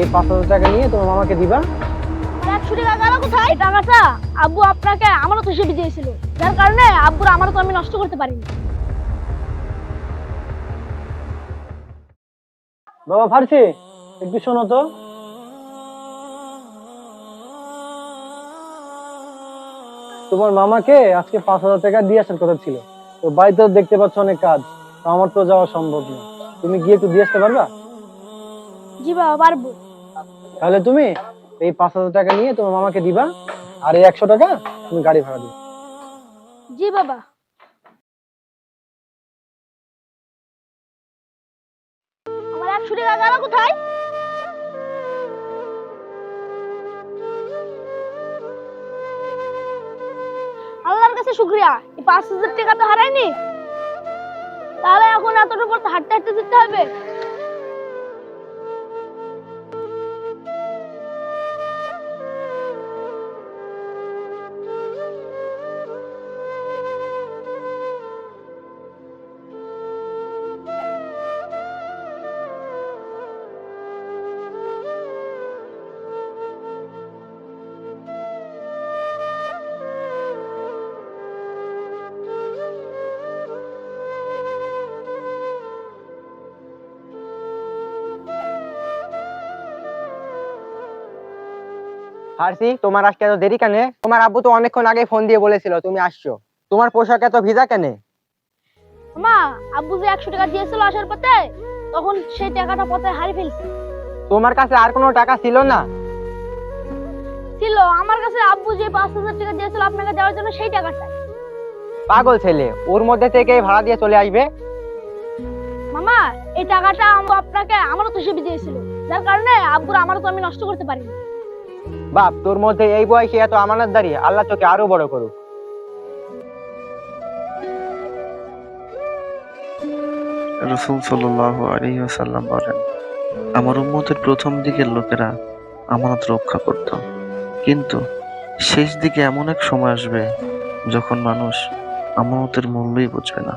এই পাঁচ হাজার টাকা নিয়ে তোমার মামাকে দিবা। আর একশো টাকা গেল কোথায়? টাকাটা আব্বু আপনাকে আমারও তো হিসেবে দিয়েছিল। যার কারণে আব্বুর আমারও তো আমি নষ্ট করতে পারিনি। বাবা ফারছি একটু শোনো তো। তোমার মামাকে আজকে পাঁচ হাজার টাকা দিয়ে আসার কথা ছিল। তো বাড়িতে দেখতে পাচ্ছ অনেক কাজ। আমার তো যাওয়া সম্ভব না। তুমি গিয়ে একটু দিয়ে আসতে পারবা? জি বাবা পারব। তাহলে তুমি এই পাঁচ হাজার টাকা নিয়ে তোমার মামাকে দিবা, আর এই একশো টাকা তুমি গাড়ি ভাড়া দিবে। জি বাবা। আমার কোথায়? আল্লাহর কাছে শুক্রিয়া পাঁচ হাজার টাকা তো তাহলে এখন এতটুকু পর হাঁটতে হাঁটতে যেতে হবে। ফার্সি তোমার আজকে এত দেরি কেন? তোমার আব্বু তো অনেকক্ষণ আগে ফোন দিয়ে বলেছিল তুমি আসছো। তোমার পোশাক এত ভিজা কেন? মা আব্বু যে একশো টাকা দিয়েছিল আসার পথে তখন সেই টাকাটা পথে হারিয়ে ফেলছি। তোমার কাছে আর কোনো টাকা ছিল না? ছিল আমার কাছে আব্বু যে পাঁচ হাজার টাকা দিয়েছিল আপনাকে দেওয়ার জন্য সেই টাকাটা। পাগল ছেলে ওর মধ্যে থেকে ভাড়া দিয়ে চলে আসবে? মামা এই টাকাটা আম্মু আপনাকে আমারও তো হিসেবে দিয়েছিল যার কারণে আব্বুর আমারও তো আমি নষ্ট করতে পারিনি। বাপ, তোর মধ্যে এই বয়সে এত আমানতদারি আল্লাহ তোকে আরও বড় করুক। রসুল সাল্লাহ আসাল্লাম বলেন, আমার উম্মতের প্রথম দিকের লোকেরা আমানত রক্ষা করত। কিন্তু শেষ দিকে এমন এক সময় আসবে যখন মানুষ আমানতের মূল্যই বুঝবে না।